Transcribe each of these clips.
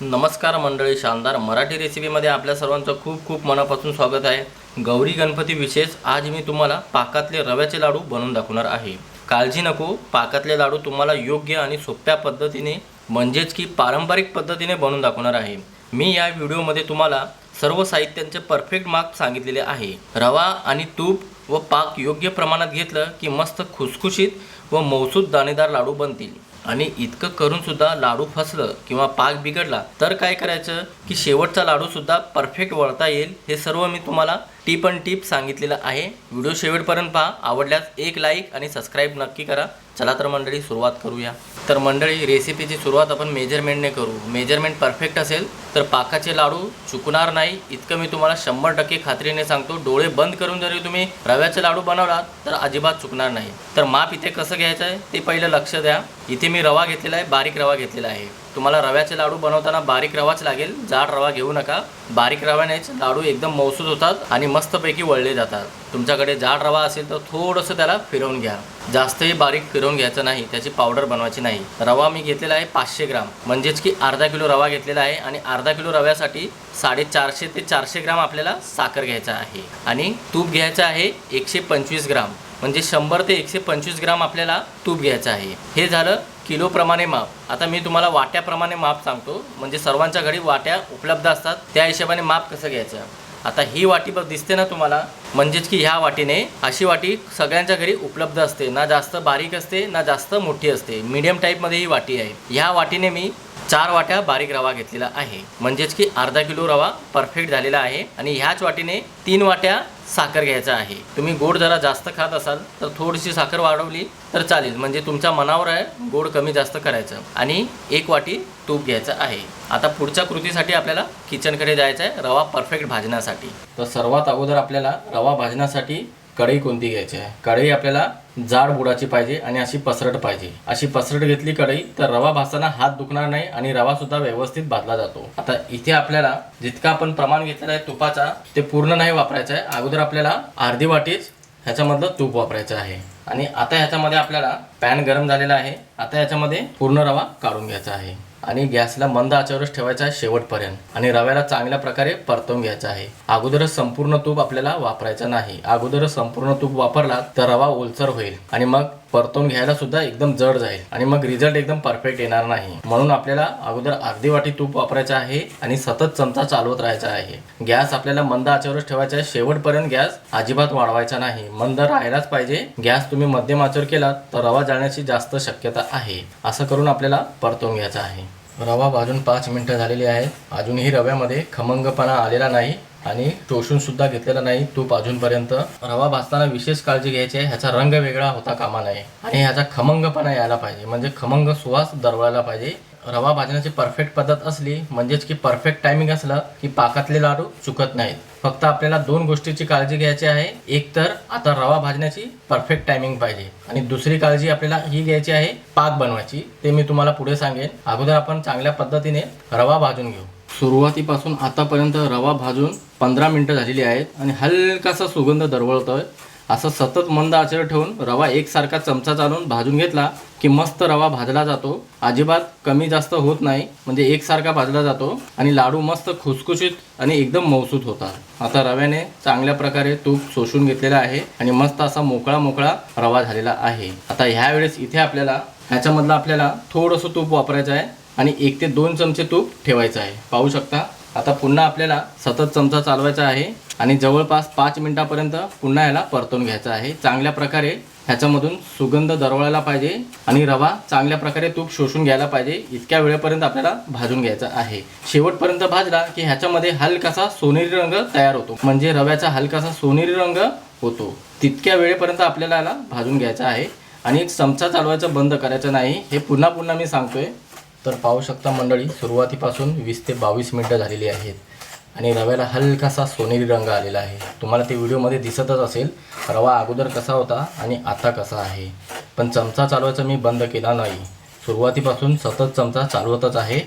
नमस्कार मंडळी शानदार मराठी रेसिपीमध्ये आपल्या सर्वांचं खूप खूप मनापासून स्वागत आहे. गौरी गणपती विशेष आज मी तुम्हाला पाकातले रव्याचे लाडू बनवून दाखवणार आहे. काळजी नको पाकातले लाडू तुम्हाला योग्य आणि सोप्या पद्धतीने म्हणजेच की पारंपरिक पद्धतीने बनवून दाखवणार आहे. मी या व्हिडिओमध्ये तुम्हाला सर्व साहित्यांचे परफेक्ट मार्क सांगितलेले आहे. रवा आणि तूप व पाक योग्य प्रमाणात घेतलं की मस्त खुसखुशीत व मौसूद दाणेदार लाडू बनतील. आणि इतकं करून सुद्धा लाडू फसलं किंवा पाक बिघडला तर काय करायचं की शेवटचा लाडू सुद्धा परफेक्ट वळता येईल हे सर्व मी तुम्हाला टीप अँड टीप सांगितलेलं आहे. व्हिडिओ शेवटपर्यंत पहा. आवडल्यास एक लाईक आणि सबस्क्राईब नक्की करा. चला तर मंडळी सुरुवात करूया. तर मंडळी रेसिपीची सुरुवात आपण मेजरमेंटने करू. मेजरमेंट परफेक्ट असेल तर पाकाचे लाडू चुकणार नाही. इतकं मी तुम्हाला शंभर टक्के खात्रीने सांगतो. डोळे बंद करून जरी तुम्ही रव्याचे लाडू बनवलात तर अजिबात चुकणार नाही. तर माप इथे कसं घ्यायचं आहे ते पहिलं लक्ष द्या. इथे मी रवा घेतलेला आहे बारीक रवा घेतलेला आहे. तुम्हाला रव्याचे लाडू बनवताना बारीक रवाच लागेल. जाड रवा घेऊ नका. बारीक रव्यानेच लाडू एकदम मौसूद होतात आणि मस्तपैकी वळले जातात. तुमच्याकडे जाड रवा असेल तर थोडंसं त्याला फिरवून घ्या. जास्तही बारीक फिरवून घ्यायचं नाही. त्याची पावडर बनवायची नाही. रवा मी घेतलेला आहे पाचशे ग्राम. म्हणजेच की अर्धा किलो रवा घेतलेला आहे आणि अर्धा किलो रव्यासाठी साडेचारशे ते चारशे ग्राम आपल्याला साखर घ्यायचा आहे. आणि तूप घ्यायचं आहे एकशे पंचवीस ग्राम. म्हणजे शंभर ते एकशे पंचवीस ग्राम आपल्याला तूप घ्यायचं आहे. हे झालं किलोप्रमाणे माप. आता मी तुम्हाला वाट्याप्रमाणे माप सांगतो. म्हणजे सर्वांच्या घरी वाट्या उपलब्ध असतात. त्या हिशोबाने माप कसं घ्यायचं? आता ही वाटी बघ दिसते ना तुम्हाला? म्हणजेच की ह्या वाटीने अशी वाटी सगळ्यांच्या घरी उपलब्ध असते. ना जास्त बारीक असते ना जास्त मोठी असते. मीडियम टाईपमध्ये ही वाटी आहे. ह्या वाटीने मी चार वाट्या बारीक रवा घेतलेला आहे. म्हणजेच की अर्धा किलो रवा परफेक्ट झालेला आहे. आणि ह्याच वाटीने तीन वाट्या साखर घ्यायचा आहे. तुम्ही गोड जरा जास्त खात असाल तर थोडीशी साखर वाढवली तर चालेल. म्हणजे तुमच्या मनावर आहे गोड कमी जास्त करायचं. आणि एक वाटी तूप घ्यायचं आहे. आता पुढच्या कृतीसाठी आपल्याला किचनकडे जायचं आहे रवा परफेक्ट भाजण्यासाठी. तर सर्वात अगोदर आपल्याला रवा भाजण्यासाठी कढई कोणती घ्यायची आहे? कढई आपल्याला जाड बुडाची पाहिजे आणि अशी पसरट पाहिजे. अशी पसरट घेतली कढई तर रवा भाजताना हात दुखणार नाही आणि रवा सुद्धा व्यवस्थित भाजला जातो. आता इथे आपल्याला जितका आपण प्रमाण घेतलेला आहे तुपाचा ते पूर्ण नाही वापरायचं आहे. अगोदर आपल्याला अर्धी वाटीच ह्याच्यामधलं तूप वापरायचं आहे. आणि आता ह्याच्यामध्ये आपल्याला पॅन गरम झालेला आहे. आता ह्याच्यामध्ये पूर्ण रवा काढून घ्यायचा आहे. आणि गॅसला मंद आचेवरच ठेवायचा आहे शेवटपर्यंत. आणि रव्याला चांगल्या प्रकारे परतवून घ्यायचा आहे. अगोदरच संपूर्ण तूप आपल्याला वापरायचा नाही. अगोदरच संपूर्ण तूप वापरला तर रवा ओलसर होईल. आणि मग परतून घ्यायला सुद्धा एकदम जड जाईल आणि मग रिझल्ट एकदम परफेक्ट येणार नाही. म्हणून आपल्याला अगोदर अर्धी वाटी तूप वापरायचं आहे आणि सतत चमचा चालवत राहायचा आहे. गॅस आपल्याला मंद आचेवरच ठेवायचा आहे. शेवटपर्यंत गॅस अजिबात वाढवायचा नाही. मंद राहायलाच पाहिजे. गॅस तुम्ही मध्यम आचेवर केलात तर रवा जाण्याची जास्त शक्यता आहे. असं करून आपल्याला परतून घ्यायचं आहे. रवा भाजून पाच मिनटं झालेली आहेत. अजूनही रव्यामध्ये खमंगपणा आलेला नाही. आणि टोसून सुद्धा घेतलेला नाही तूप अजूनपर्यंत. रवा भाजताना विशेष काळजी घ्यायची आहे. ह्याचा रंग वेगळा होता कामा नये आणि ह्याचा खमंगपणा यायला पाहिजे. म्हणजे खमंग सुवास दरवळायला पाहिजे. रवा भाजण्याची परफेक्ट पद्धत असली म्हणजेच की परफेक्ट टायमिंग असलं की पाकातले लाडू चुकत नाहीत. फक्त आपल्याला दोन गोष्टीची काळजी घ्यायची आहे. एक तर आता रवा भाजण्याची परफेक्ट टायमिंग पाहिजे. आणि दुसरी काळजी आपल्याला ही घ्यायची आहे पाक बनवायची. ते मी तुम्हाला पुढे सांगेन. अगोदर आपण चांगल्या पद्धतीने रवा भाजून घेऊ. सुरुवातीपासून आतापर्यंत रवा भाजून पंधरा मिनटं झालेली आहेत आणि हलकासा सुगंध दरवळतो आहे असं सतत मंद आचर ठेवून रवा एकसारखा चमचा चालून भाजून घेतला की मस्त रवा भाजला जातो. अजिबात कमी जास्त होत नाही म्हणजे एकसारखा भाजला जातो आणि लाडू मस्त खुसखुशीत आणि एकदम मौसूत होतात. आता रव्याने चांगल्या प्रकारे तूप शोषून घेतलेला आहे आणि मस्त असा मोकळा मोकळा रवा झालेला आहे. आता ह्यावेळेस इथे आपल्याला ह्याच्यामधलं आपल्याला थोडंसं तूप वापरायचं आहे. आणि एक ते दोन चमचे तूप ठेवायचं आहे. पाहू शकता. आता पुन्हा आपल्याला सतत चमचा चालवायचा आहे आणि जवळपास पाच मिनटापर्यंत पुन्हा याला परतून घ्यायचा आहे. चांगल्या प्रकारे ह्याच्यामधून सुगंध दरवळायला पाहिजे आणि रवा चांगल्या प्रकारे तूप शोषून घ्यायला पाहिजे. इतक्या वेळेपर्यंत आपल्याला भाजून घ्यायचा आहे. शेवटपर्यंत भाजला की ह्याच्यामध्ये हलकासा सोनेरी रंग तयार होतो. म्हणजे रव्याचा हलकासा सोनेरी रंग होतो. तितक्या वेळेपर्यंत आपल्याला याला भाजून घ्यायचा आहे. आणि एक चमचा चालवायचं बंद करायचं नाही. हे पुन्हा पुन्हा मी सांगतोय. तर पाहू शकता मंडळी सुरुवातीपासून वीस ते बावीस मिनटं झालेली आहेत आणि रव्याला हलकासा सोनेरी रंग आलेला आहे. तुम्हाला ते व्हिडिओमध्ये दिसतच असेल रवा अगोदर कसा होता आणि आता कसा आहे. पण चमचा चालवायचा मी बंद केला नाही. सुरुवातीपासून सतत चमचा चालवतच आहे.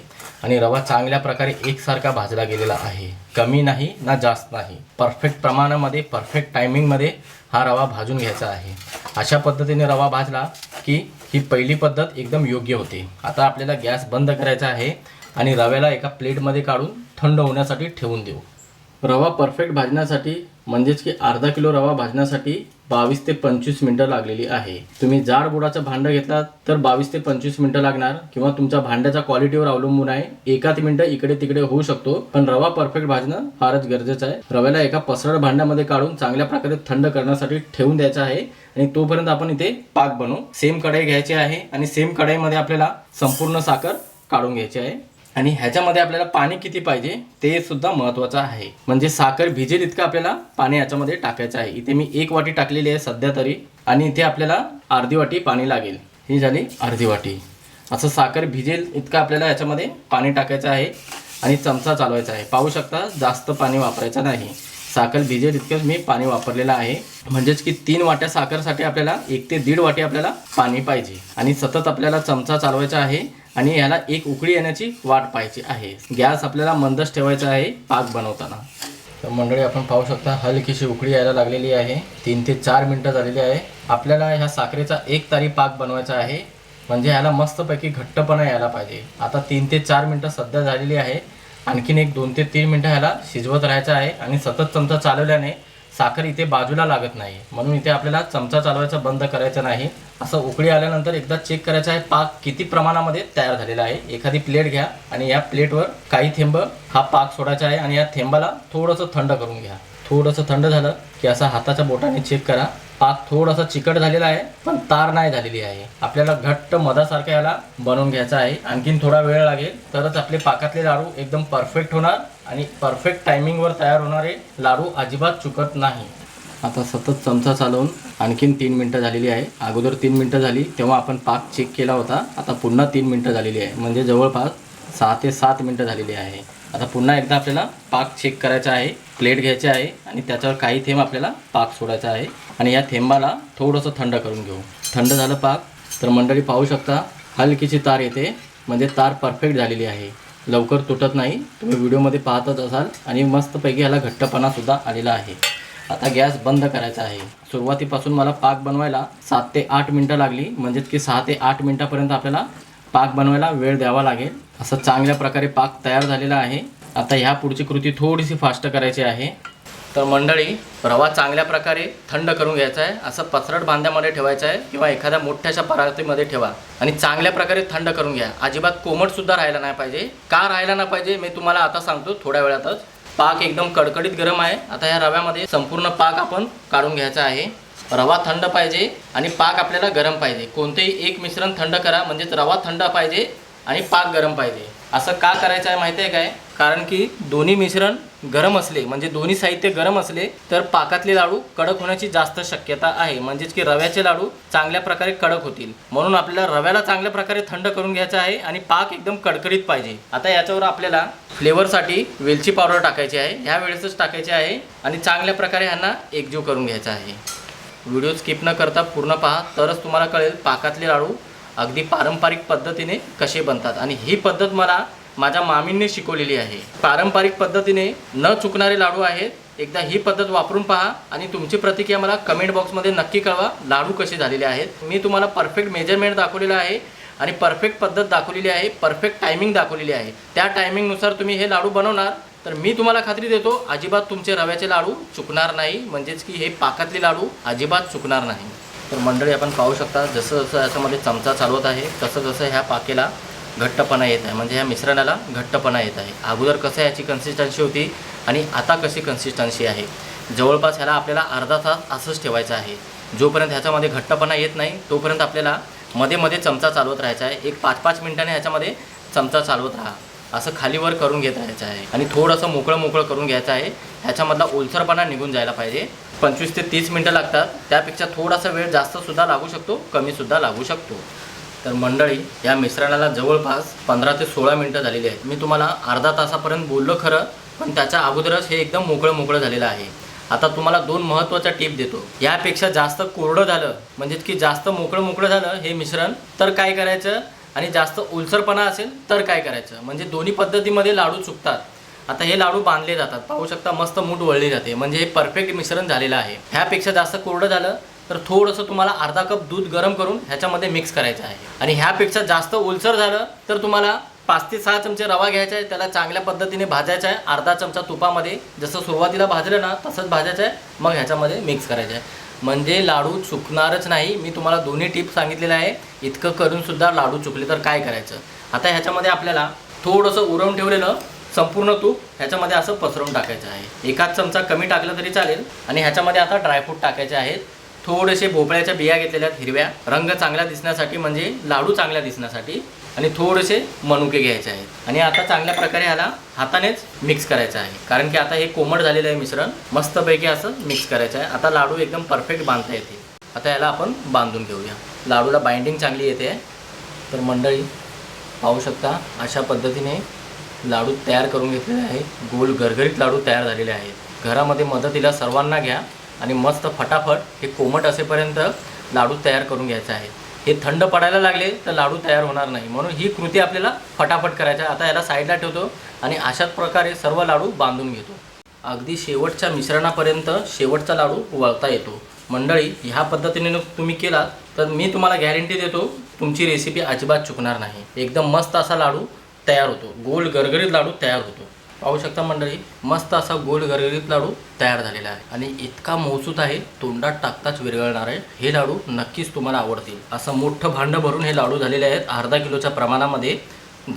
आणि रवा चांगल्या प्रकारे एकसारखा भाजला गेलेला आहे. कमी नाही ना जास्त नाही. परफेक्ट प्रमाणामध्ये परफेक्ट टायमिंगमध्ये हा रवा भाजून घ्यायचा आहे. अशा पद्धतीने रवा भाजला की ही पहिली पद्धत एकदम योग्य होते. आता आपल्याला गॅस बंद करायचा आहे आणि रव्याला एका प्लेटमध्ये काढून थंड होण्यासाठी ठेवून देऊ. रवा परफेक्ट भाजण्यासाठी म्हणजेच की अर्धा किलो रवा भाजण्यासाठी बावीस ते पंचवीस मिनटं लागलेली आहे. तुम्ही जाड बुडाचं भांडं घेतलात तर बावीस ते पंचवीस मिनटं लागणार किंवा तुमच्या भांड्याच्या क्वालिटीवर अवलंबून आहे. एकाच मिनटं इकडे तिकडे होऊ शकतो पण रवा परफेक्ट भाजणं फारच गरजेचं आहे. रव्याला एका पसरड भांड्यामध्ये काढून चांगल्या प्रकारे थंड करण्यासाठी ठेवून द्यायचं आहे आणि तोपर्यंत आपण इथे पाक बनवू. सेम कढई घ्यायची आहे आणि सेम कढईमध्ये आपल्याला संपूर्ण साखर काढून घ्यायची आहे. आणि ह्याच्यामध्ये आपल्याला पाणी किती पाहिजे ते सुद्धा महत्वाचं आहे. म्हणजे साखर भिजेल इतकं आपल्याला पाणी याच्यामध्ये टाकायचं आहे. इथे मी एक वाटी टाकलेली आहे सध्या तरी आणि इथे आपल्याला अर्धी वाटी पाणी लागेल. ही झाली अर्धी वाटी. असं साखर भिजेल इतकं आपल्याला याच्यामध्ये पाणी टाकायचं आहे आणि चमचा चालवायचा आहे. पाहू शकता जास्त पाणी वापरायचं नाही. साखर भिजेल इतकंच मी पाणी वापरलेलं आहे. म्हणजेच की तीन वाट्या साखरसाठी आपल्याला एक ते दीड वाटी आपल्याला पाणी पाहिजे. आणि सतत आपल्याला चमचा चालवायचा आहे आणि याला एक उकळी येण्याची वाट पाहायची आहे. गॅस आपल्याला मंदच ठेवायचा आहे पाक बनवताना. तर मंडळी आपण पाहू शकता हलकीशी उकळी यायला लागलेली आहे. तीन ते चार मिनटं झालेली आहे. आपल्याला ह्या साखरेचा एक तारी पाक बनवायचा आहे. म्हणजे ह्याला मस्तपैकी घट्टपणा यायला पाहिजे. आता तीन ते चार मिनटं सध्या झालेली आहे. आणखीन एक दोन ते तीन मिनटं ह्याला शिजवत राहायचं आहे. आणि सतत चमचा चालवल्याने साखर इथे बाजूला लागत नाही. म्हणून इथे आपल्याला चमचा चालवायचा बंद करायचा नाही. असं उकळी आल्यानंतर एकदा चेक करायचं आहे पाक किती प्रमाणामध्ये तयार झालेला आहे. एखादी प्लेट घ्या आणि या प्लेटवर काही थेंब हा पाक सोडायचा आहे आणि या थेंबाला थोडंसं थंड करून घ्या. थोडंसं थंड झालं की असं हाताच्या बोटाने चेक करा. पाक थोडासा चिकट झालेला आहे पण तार नाही झालेली आहे. आपल्याला घट्ट मधासारखं याला बनवून घ्यायचा आहे. आणखीन थोडा वेळ लागेल तरच आपले पाकातले लाडू एकदम परफेक्ट होणार. आणि परफेक्ट टायमिंगवर तयार होणारे लाडू अजिबात चुकत नाही. आता सतत चमचा चालवून आणखीन तीन मिनटं झालेली आहे. अगोदर तीन मिनटं झाली तेव्हा आपण पाक चेक केला होता. आता पुन्हा तीन मिनटं झालेली आहे. म्हणजे जवळपास सहा ते सात मिनटं झालेली आहे. आता पुन्हा एकदा आपल्याला पाक चेक करायचा आहे. प्लेट घ्यायची आहे आणि त्याच्यावर काही थेंब आपल्याला पाक सोडायचा आहे. आणि या थेंबाला थोडंसं थंड करून घेऊ. थंड झालं पाक तर मंडळी पाहू शकता हलकीची तार येते. म्हणजे तार परफेक्ट झालेली आहे. लवकर तुटत नाही. तुम्ही व्हिडिओमध्ये पाहतच असाल. आणि मस्तपैकी ह्याला घट्टपणासुद्धा आलेला आहे. आता गॅस बंद करायचा आहे. सुरुवातीपासून मला पाक बनवायला सात ते आठ मिनटं लागली. म्हणजेच की सहा ते आठ मिनटापर्यंत आपल्याला पाक बनवायला वेळ द्यावा लागेल. असं चांगल्या प्रकारे पाक तयार झालेला आहे. आता ह्या पुढची कृती थोडीशी फास्ट करायची आहे. तर मंडळी रवा चांगल्या प्रकारे थंड करून घ्यायचा आहे. असं पसरट बांध्यामध्ये ठेवायचं आहे किंवा एखाद्या मोठ्याशा परातीमध्ये ठेवा आणि चांगल्या प्रकारे थंड करून घ्या. अजिबात कोमटसुद्धा राहायला नाही पाहिजे. का राहायला नाही पाहिजे मी तुम्हाला आता सांगतो थोड्या वेळातच. पाक एकदम कडकडीत गरम आहे. आता ह्या रव्यामध्ये संपूर्ण पाक आपण काढून घ्यायचा आहे. रवा थंड पाहिजे आणि पाक आपल्याला गरम पाहिजे. कोणतेही एक मिश्रण थंड करा म्हणजेच रवा थंड पाहिजे आणि पाक गरम पाहिजे. असं का करायचं आहे माहिती आहे काय? कारण की दोन्ही मिश्रण गरम असले म्हणजे दोन्ही साहित्य गरम असले तर पाकातले लाडू कडक होण्याची जास्त शक्यता आहे. म्हणजेच की रव्याचे लाडू चांगल्या प्रकारे कडक होतील. म्हणून आपल्याला रव्याला चांगल्या प्रकारे थंड करून घ्यायचं आहे आणि पाक एकदम कडकडीत पाहिजे. आता याच्यावर आपल्याला फ्लेवरसाठी वेलची पावडर टाकायची आहे. ह्या वेळेसच टाकायची आहे आणि चांगल्या प्रकारे ह्यांना एकजीव करून घ्यायचा आहे. व्हिडिओ स्किप न करता पूर्ण पहा. तरच तुम्हाला कळेल पाकातले लाडू अगदी पारंपरिक पद्धतीने कसे बनतात. आणि ही पद्धत मला माझ्या मामींनी शिकवलेली आहे. पारंपरिक पद्धतीने न चुकणारे लाडू आहेत. एकदा ही पद्धत वापरून पहा आणि तुमची प्रतिक्रिया मला कमेंट बॉक्समध्ये नक्की कळवा. लाडू कसे झालेले आहेत. मी तुम्हाला परफेक्ट मेजरमेंट दाखवलेलं आहे आणि परफेक्ट पद्धत दाखवलेली आहे. परफेक्ट टायमिंग दाखवलेली आहे. त्या टायमिंगनुसार तुम्ही हे लाडू बनवणार. तर मी तुम्हाला खात्री देतो अजिबात तुमचे रव्याचे लाडू चुकणार नाही. म्हणजेच की हे पाकातले लाडू अजिबात चुकणार नाही. तर मंडळी आपण पाहू शकता जसं जसं याच्यामध्ये चमचा चालवत आहे तसं जसं ह्या पाकेला घट्टपणा येत आहे. म्हणजे ह्या मिश्रणाला घट्टपणा येत आहे. अगोदर कसं याची कन्सिस्टन्सी होती आणि आता कशी कन्सिस्टन्सी आहे? जवळपास ह्याला आपल्याला अर्धा तास असंच ठेवायचं आहे. जोपर्यंत ह्याच्यामध्ये घट्टपणा येत नाही तोपर्यंत आपल्याला मध्ये मध्ये चमचा चालवत राहायचा आहे. एक पाच पाच मिनिटाने ह्याच्यामध्ये चमचा चालवत राहा. असं खालीवर करून घेत राहायचं आहे. आणि थोडंसं मोकळं मोकळं करून घ्यायचं आहे. ह्याच्यामधला ओलसरपणा निघून जायला पाहिजे. पंचवीस ते तीस मिनटं लागतात. त्यापेक्षा थोडासा वेळ जास्तसुद्धा लागू शकतो कमीसुद्धा लागू शकतो. तर मंडळी या मिश्रणाला जवळपास पंधरा ते सोळा मिनटं झालेली आहेत. मी तुम्हाला अर्धा तासापर्यंत बोललो खरं पण त्याच्या अगोदरच हे एकदम मोकळं मोकळं झालेलं आहे. आता तुम्हाला दोन महत्त्वाच्या टीप देतो. यापेक्षा जास्त कोरडं झालं म्हणजेच की जास्त मोकळं मोकळं झालं हे मिश्रण तर काय करायचं? आणि जास्त ओलसरपणा असेल तर काय करायचं? म्हणजे दोन्ही पद्धतीमध्ये लाडू चुकतात. आता हे लाडू बांधले जातात. पाहू शकता मस्त मूठ वळली जाते. म्हणजे हे परफेक्ट मिश्रण झालेलं आहे. ह्यापेक्षा जास्त कोरडं झालं तर थोडंसं तुम्हाला अर्धा कप दूध गरम करून ह्याच्यामध्ये मिक्स करायचं आहे. आणि ह्यापेक्षा जास्त ओलसर झालं तर तुम्हाला पाच ते सहा चमचे रवा घ्यायचा आहे त्याला चांगल्या पद्धतीने भाजायचा आहे. अर्धा चमचा तुपामध्ये जसं सुरुवातीला भाजलं ना तसंच भाजायचं आहे. मग ह्याच्यामध्ये मिक्स करायचं आहे. म्हणजे लाडू चुकणारच नाही. मी तुम्हाला दोन्ही टिप सांगितलेलं आहे. इतकं करूनसुद्धा लाडू चुकले तर काय करायचं? आता ह्याच्यामध्ये आपल्याला थोडंसं उरवून ठेवलेलं संपूर्ण तूप ह्याच्यामध्ये असं पसरवून टाकायचं आहे. एकाच चमचा कमी टाकलं तरी चालेल. आणि ह्याच्यामध्ये आता ड्रायफ्रूट टाकायचे आहेत. थोडेसे भोपळ्याच्या बिया घेतलेल्या आहेत हिरव्या. रंग चांगला दिसण्यासाठी म्हणजे लाडू चांगल्या दिसण्यासाठी आणि थोडेसे मनुके घ्यायचे आहेत. आणि आता चांगल्या प्रकारे ह्याला हातानेच मिक्स करायचं आहे. कारण की आता हे कोमट झालेलं आहे मिश्रण. मस्तपैकी असं मिक्स करायचं आहे. आता लाडू एकदम परफेक्ट बांधता येते. आता याला आपण बांधून घेऊया. लाडूला बाइंडिंग चांगली येते तर मंडळी पाहू शकता अशा पद्धतीने लाडू तयार करून घेतलेले आहेत गोल घरघरीत लाडू तयार झालेले आहेत. घरामध्ये मदतीला सर्वांना घ्या. आणि मस्त फटाफट हे कोमट असेपर्यंत लाडू तयार करून घ्यायचे आहे हे थंड पडायला लागले तर लाडू तयार होणार नाही. म्हणून ही कृती आपल्याला फटाफट करायची आहे. आता याला साईडला ठेवतो आणि अशाच प्रकारे सर्व लाडू बांधून घेतो. अगदी शेवटच्या मिश्रणापर्यंत शेवटचा लाडू वळता येतो. मंडळी ह्या पद्धतीने तुम्ही केला तर मी तुम्हाला गॅरंटी देतो तुमची रेसिपी अजिबात चुकणार नाही. एकदम मस्त असा लाडू तयार होतो. गोल गरगरीत लाडू तयार होतो. पाहू शकता मंडळी मस्त असा गोल गरगरीत लाडू तयार झालेला आहे. आणि इतका मौसूत आहे तोंडात टाकताच विरघळणार आहे. हे लाडू नक्कीच तुम्हाला आवडतील. असं मोठं भांडं भरून हे लाडू झालेले आहेत. अर्धा किलोच्या प्रमाणामध्ये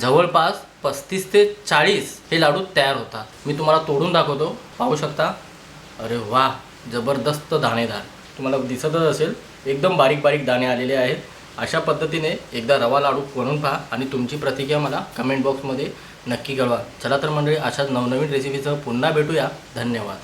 जवळपास पस्तीस ते चाळीस हे लाडू तयार होतात. मी तुम्हाला तोडून दाखवतो. पाहू शकता? अरे वा जबरदस्त दाणेदार. तुम्हाला दिसतच असेल एकदम बारीक बारीक दाणे आलेले आहेत. अशा पद्धतीने एकदा रवा लाडू बनवून पहा आणि तुमची प्रतिक्रिया मला कमेंट बॉक्समध्ये नक्की कळवा. चला तर मंडळी अशाच नवनवीन रेसिपीचं पुन्हा भेटूया. धन्यवाद.